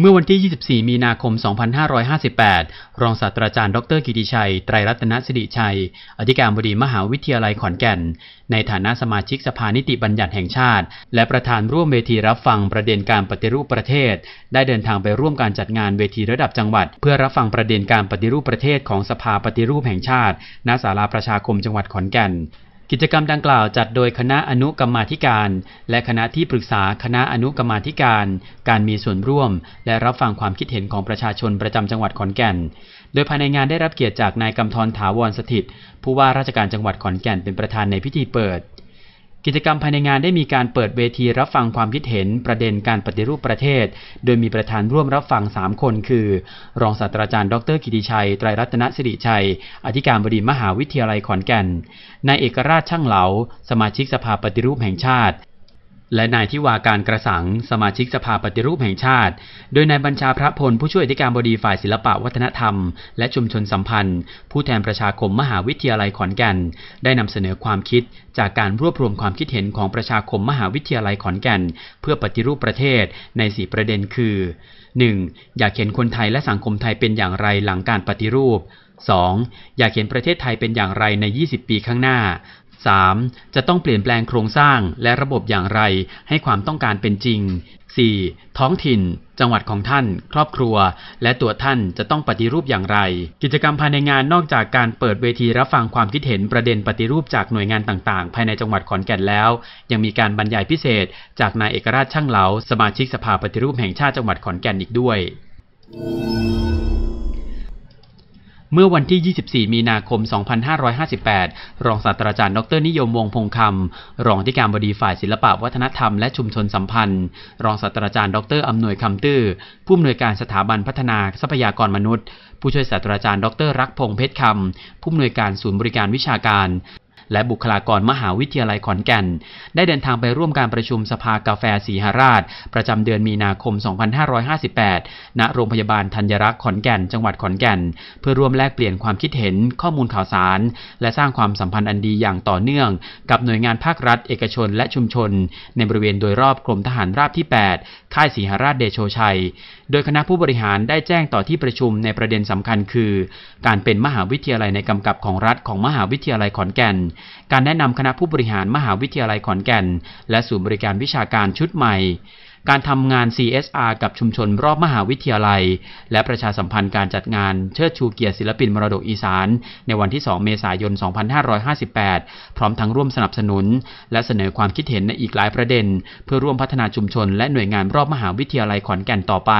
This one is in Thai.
เมื่อวันที่ 24 มีนาคม 2558 รองศาสตราจารย์ ดรกิติชัย ไตรรัตนสิริชัย อธิการบดีมหาวิทยาลัยขอนแก่น ในฐานะสมาชิกสภานิติบัญญัติแห่งชาติ และประธานร่วมเวทีรับฟังประเด็นการปฏิรูปประเทศ ได้เดินทางไปร่วมการจัดงานเวทีระดับจังหวัด เพื่อรับฟังประเด็นการปฏิรูปประเทศของสภาปฏิรูปแห่งชาติ ณ ศาลาประชาคมจังหวัดขอนแก่น กิจกรรมดังกล่าวจัดโดยคณะอนุกรรมาธิการ และคณะที่ปรึกษาคณะอนุกรรมาธิการ การมีส่วนร่วม และรับฟังความคิดเห็นของประชาชนประจำจังหวัดขอนแก่น โดยภายในงานได้รับเกียรติจากนายกำธรถาวรสถิตผู้ว่าราชการจังหวัดขอนแก่นเป็นประธานในพิธีเปิด กิจกรรมภายในงานได้มีการเปิดเวทีรับฟังความคิดเห็นประเด็นการปฏิรูปประเทศ โดยมีประธานร่วมรับฟัง 3 คนคือ รองศาสตราจารย์ดรกิติชัย ไตรรัตนสิริชัย อธิการบดีมหาวิทยาลัยขอนแก่น นายเอกราชช่างเหลา สมาชิกสภาปฏิรูปแห่งชาติ และนายทิวาการกระสัง สมาชิกสภาปฏิรูปแห่งชาติ โดยนายบัญชาพระพลผู้ช่วยอธิการบดีฝ่ายศิลปะวัฒนธรรม และชุมชนสัมพันธ์ ผู้แทนประชาคมมหาวิทยาลัยขอนแก่น ได้นำเสนอความคิดจากการรวบรวมความคิดเห็นของประชาคมมหาวิทยาลัยขอนแก่น เพื่อปฏิรูปประเทศใน 4 ประเด็นคือ 1. อยากเห็นคนไทยและสังคมไทยเป็นอย่างไรหลังการปฏิรูป 2. อยากเห็นประเทศไทยเป็นอย่างไรใน 20 ปีข้างหน้า 3. จะต้องเปลี่ยนแปลงโครงสร้างและระบบอย่างไร ให้ความต้องการเป็นจริง 4. ท้องถิ่น จังหวัดของท่าน ครอบครัว และตัวท่านจะต้องปฏิรูปอย่างไร กิจกรรมภายในงานนอกจากการเปิดเวทีรับฟังความคิดเห็นประเด็นปฏิรูปจากหน่วยงานต่างๆ ภายในจังหวัดขอนแก่นแล้ว ยังมีการบรรยายพิเศษ จากนายเอกราชช่างเหลา สมาชิกสภาปฏิรูปแห่งชาติจังหวัดขอนแก่นอีกด้วย เมื่อวันที่ 24 มีนาคม 2558 รองศาสตราจารย์ ดร นิยมวงพงคำ รองที่การบดีฝ่ายศิลปะวัฒนธรรมและชุมชนสัมพันธ์ รองศาสตราจารย์ ดรอำนวยคำตื้อ ผู้อำนวยการสถาบันพัฒนาทรัพยากรมนุษย์ ผู้ช่วยศาสตราจารย์ ดร รักพงเพชรคำ ผู้อำนวยการศูนย์บริการวิชาการ และบุคลากรมหาวิทยาลัยขอนแก่น ได้เดินทางไปร่วมการประชุมสภากาแฟสีหราช ประจำเดือนมีนาคม 2558 ณ โรงพยาบาลธัญรักษ์ขอนแก่น จังหวัดขอนแก่น เพื่อร่วมแลกเปลี่ยนความคิดเห็นข้อมูลข่าวสาร และสร้างความสัมพันธ์อันดีอย่างต่อเนื่อง กับหน่วยงานภาครัฐ เอกชน และชุมชน ในบริเวณโดยรอบกรมทหารราบที่ 8 ค่ายสีหราชเดโชชัย โดยคณะผู้บริหารได้แจ้งต่อที่ประชุมในประเด็นสำคัญคือ การเป็นมหาวิทยาลัยในกำกับของรัฐของมหาวิทยาลัยขอนแก่นการแนะนำคณะผู้บริหารมหาวิทยาลัยขอนแก่น และศูนย์บริการวิชาการชุดใหม่ การทำงาน CSR กับชุมชนรอบมหาวิทยาลัย และประชาสัมพันธ์การจัดงานเชิดชูเกียรติศิลปินมรดกอีสาน ในวันที่ 2 เมษายน 2558 พร้อมทั้งร่วมสนับสนุน และเสนอความคิดเห็นในอีกหลายประเด็น เพื่อร่วมพัฒนาชุมชน และหน่วยงานรอบมหาวิทยาลัยขอนแก่นต่อไป